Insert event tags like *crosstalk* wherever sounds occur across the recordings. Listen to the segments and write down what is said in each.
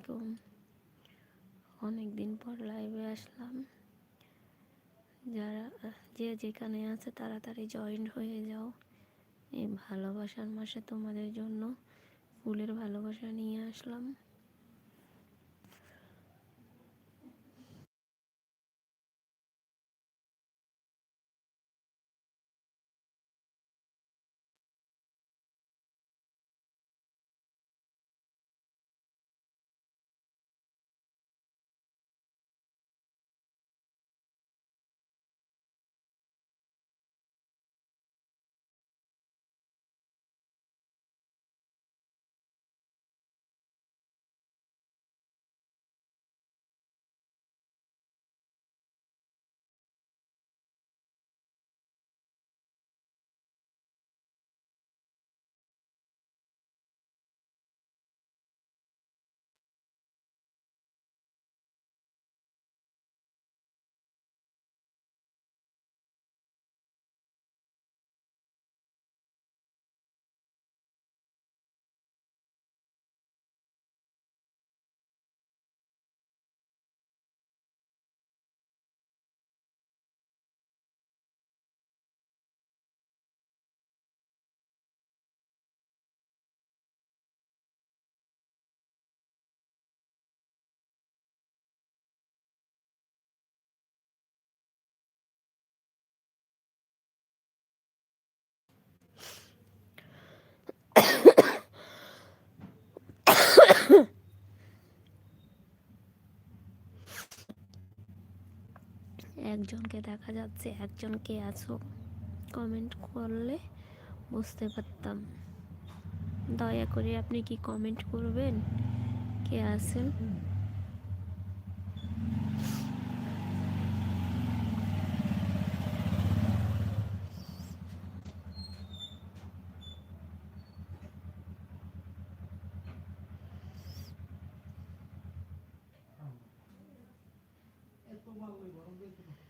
আলাইকুম অনেক দিন পর লাইভে আসলাম। যারা, যে যেখানে আছে তাড়াতাড়ি জয়েন হয়ে যাও। এই ভালোবাসার মাসে তোমাদের জন্য ফুলের ভালোবাসা নিয়ে আসলাম। একজনকে দেখা যাচ্ছে, একজন কে আছো? কমেন্ট করলে বুঝতে পারতাম। দয়া করে আপনি কি কমেন্ট করবেন? কে আছেন? বাবারে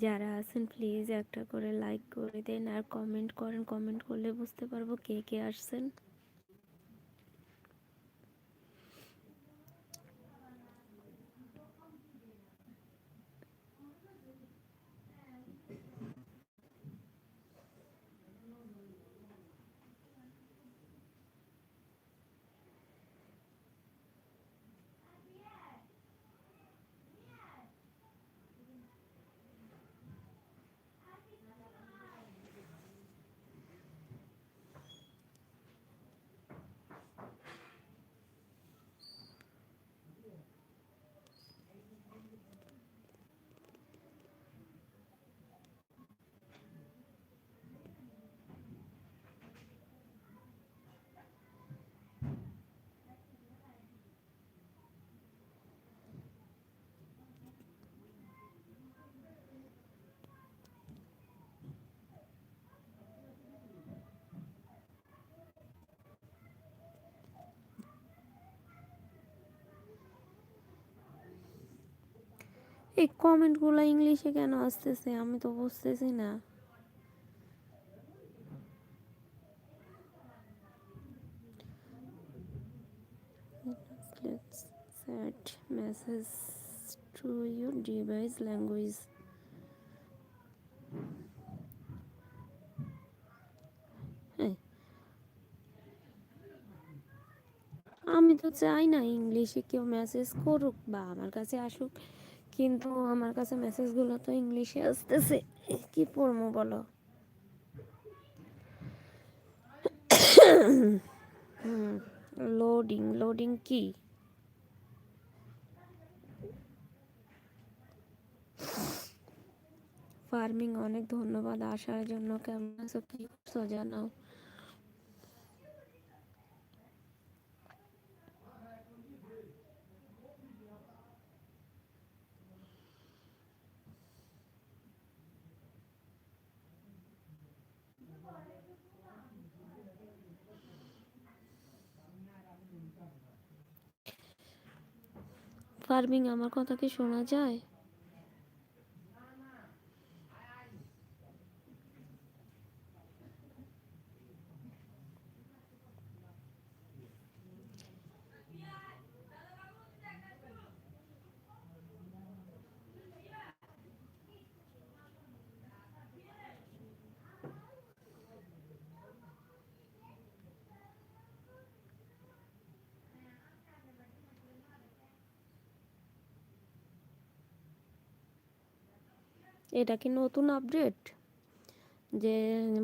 যারা আছেন প্লিজ একটা করে লাইক করে দেন আর কমেন্ট করেন। কমেন্ট করলে বুঝতে পারব কে কে আসছেন। এই কমেন্টগুলো ইংলিশে কেন আসতেছে? আমি তো বুঝতেছি না। Let's আমি তো চাই না ইংলিশে কেউ মেসেজ করুক বা আমার কাছে আসুক। কিন্তু আমার কাছে মেসেজগুলো তো ইংলিশে আসতেছে। কি পড়ব বলো? *coughs* লোডিং লোডিং কি? ফার্মিং অনেক ধন্যবাদ আসার জন্য। কেমন আছো? কি করছ জানাও। ফার্মিং আমার কথা কি শোনা যায়? এটা কি নতুন আপডেট যে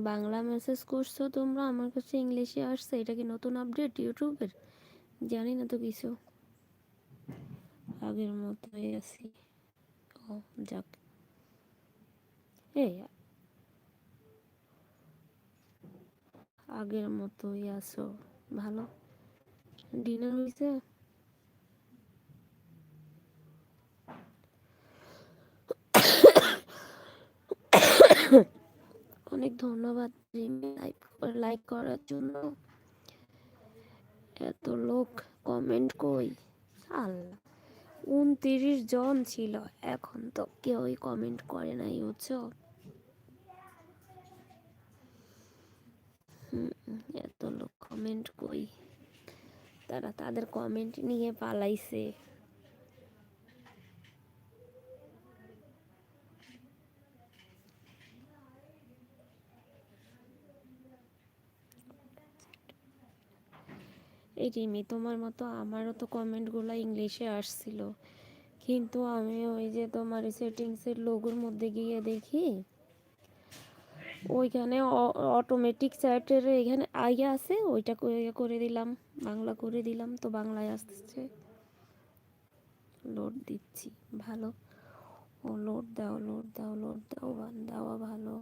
বাংলা মেসেজ করছ তোমরা, আমার কাছে ইংলিশে আসছে, এটা কি নতুন আপডেট ইউটিউবের? জানি না তো কিছু। আগের মতোই আছি। ও, যাক। এই, আগের মতোই আছো। ভালো? ডিনার হয়েছে *coughs* অনেক ধন্যবাদ লাইক করার জন্য। এত লোক কমেন্ট কই? আল্লাহ, উনতিরিশ জন ছিল, এখন তো কেউই কমেন্ট করে নাই, বুঝছ? এত লোক কমেন্ট কই? তারা তাদের কমেন্ট নিয়ে পালাইছে। এই রিমি, তোমার মতো আমারও তো কমেন্টগুলো ইংলিশে আসছিল। কিন্তু আমি ওই যে তোমার সেটিংসের লোগোর মধ্যে গিয়ে দেখি, ওইখানে অটোমেটিক চ্যাটের এখানে আইয়া আছে, ওইটা করে করে দিলাম, বাংলা করে দিলাম, তো বাংলায় আসতেছে লোড দিচ্ছি, ভালো। ও লোড দাও লোড দাও লোড দাও, বান দেওয়া ভালো।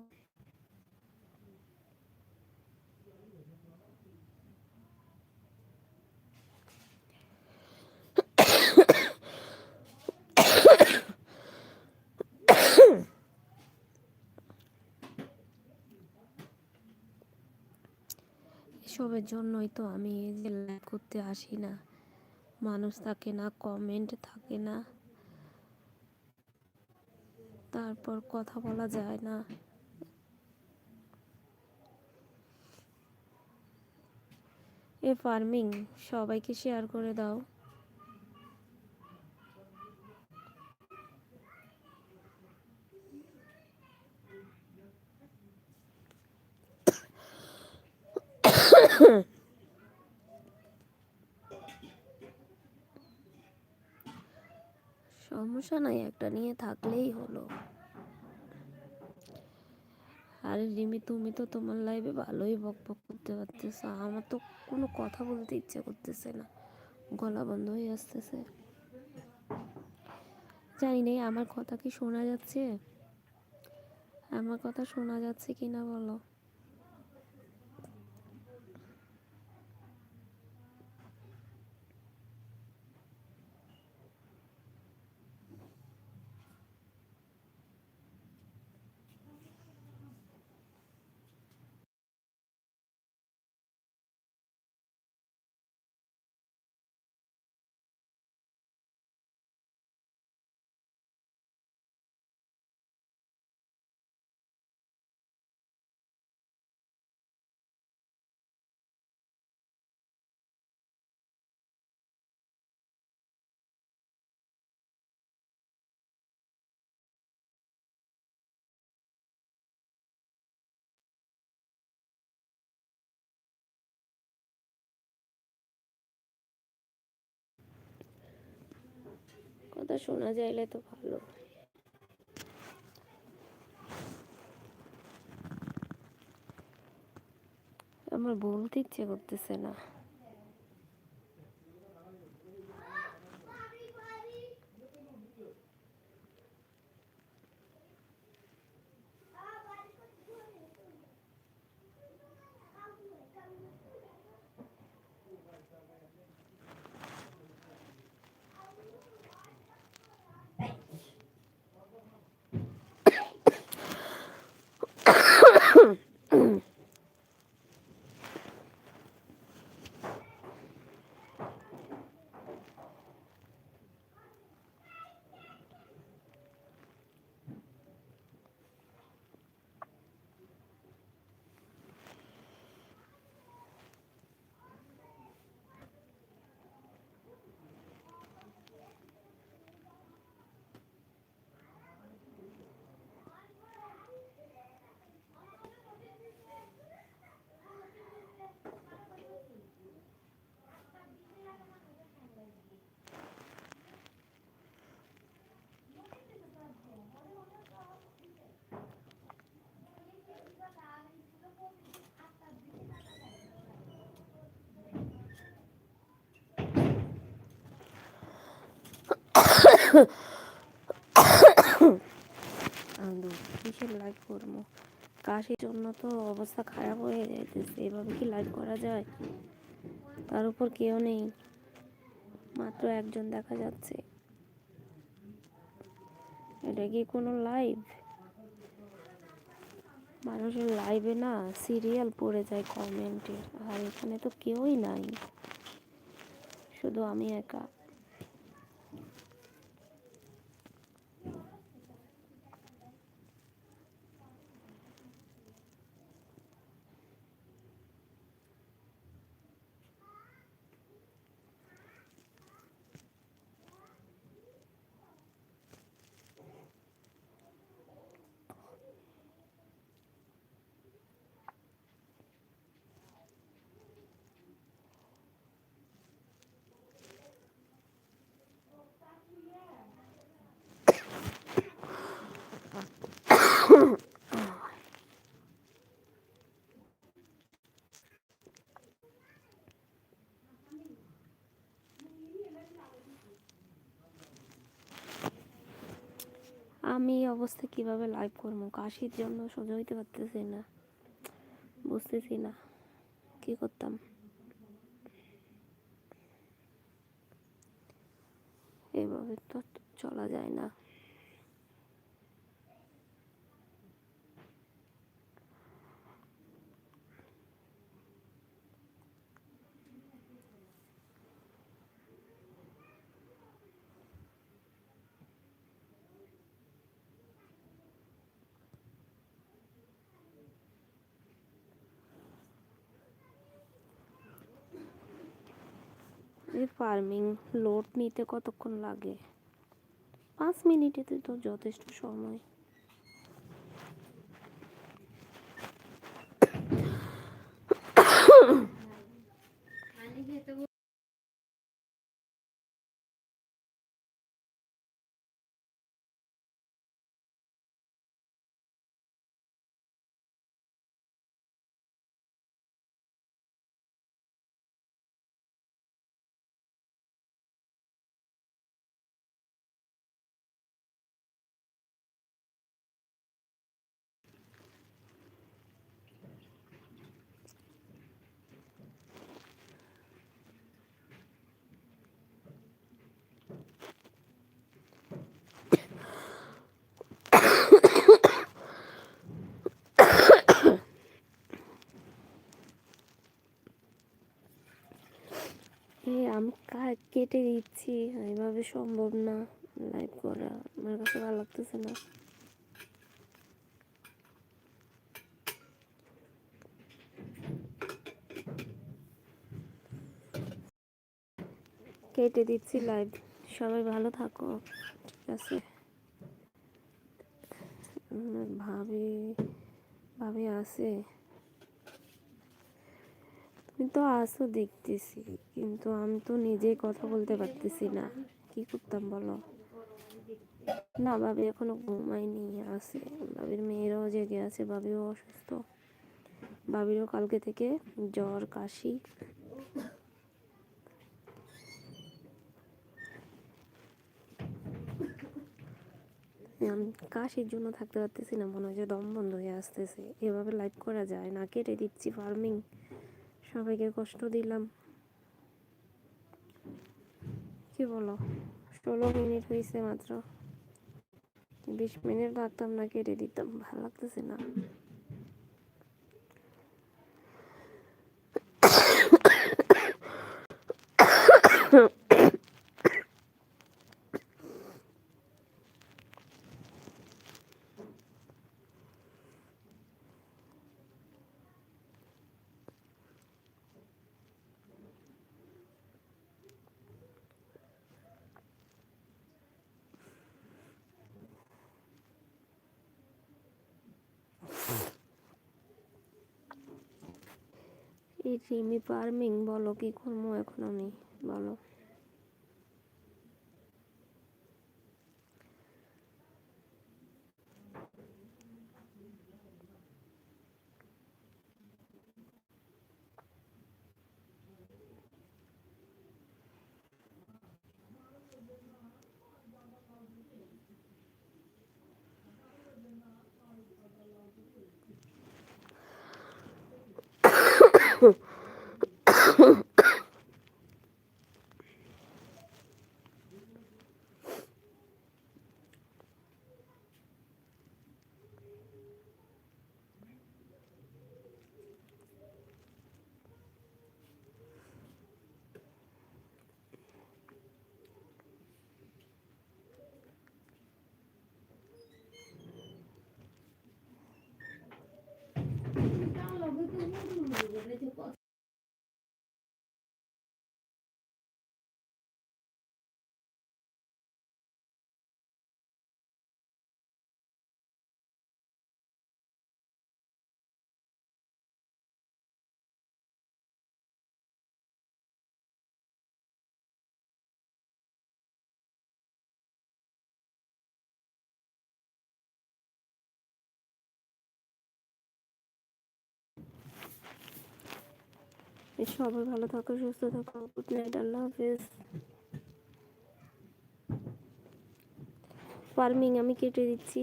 এসবের জন্যই তো আমি এই যে লাইভ করতে আসি না। মানুষ থাকে না কমেন্ট থাকে না। তারপর কথা বলা যায় না। এ ফার্মিং সবাইকে শেয়ার করে দাও। সমস্যা নাই, একটা নিয়ে থাকলেই হলো। আরে রিমি, তুমি তো তোমার লাইফে ভালোই বক বক করতে পারতেছো। আমার তো কোনো কথা বলতে ইচ্ছে করতেছে না। গলা বন্ধ হয়ে আসতেছে। জানি নেই, আমার কথা কি শোনা যাচ্ছে? আমার কথা শোনা যাচ্ছে কি না বলো? কথা শোনা যাইলে তো ভালো। আমার বলতে ইচ্ছে করতেছে না। কিসের লাইভ করব? কাশির জন্য তো অবস্থা খারাপ হয়ে যাইতেছে, এভাবে কি লাইভ করা যায়? তার উপর কেউ নেই, মাত্র একজন দেখা যাচ্ছে। এটা কি কোনো লাইভ মানুষের লাইভে না সিরিয়াল পড়ে যায় কমেন্টের আর এখানে তো কেউই নাই। শুধু আমি একা। আমি এই অবস্থা কীভাবে লাইভ করব? কাশির জন্য সোজা হইতে পারতেছি না। বুঝতেছি না। কি করতাম? এভাবে তো চলা যায় না। এই ফার্মিং লোড নিতে কতক্ষণ লাগে? পাঁচ মিনিটে তো যথেষ্ট সময়। আমি কেটে দিচ্ছি। এইভাবে সম্ভব না লাইভ করা। আমার কাছে ভালো লাগতেছে না। কেটে দিচ্ছি লাইভ সবাই ভালো থাকো, ঠিক আছে? ভাবি ভাবি আছে। তুমি তো আসো দেখতেছি, কিন্তু আমি তো নিজেই কথা বলতে পারতেছি না। কি করতাম বলো? না, ভাবি এখনও ঘুমায়নি, আছে। ভাবির মেয়েরাও জেগে আছে, ভাবিও অসুস্থ। ভাবিরও কালকে থেকে জ্বর, কাশি। কাশির জন্য থাকতে পারতেছি না, মনে হয় যে দম বন্ধ হয়ে আসতেছে। এভাবে লাইভ করা যায়? না কেটে দিচ্ছি ফার্মিং সবাইকে কষ্ট দিলাম। কি বলো? ষোলো মিনিট হয়েছে মাত্র। বিশ মিনিট লাগতাম না, কেটে দিতাম, ভালো লাগতেছে না। এই রিমি ফার্মিং বলো কি করব এখন আমি? বলো। সবাই ভালো থাকো সুস্থ থাকো। গুড নাইট আল্লাহ হাফেজ। ফার্মিং আমি কেটে দিচ্ছি।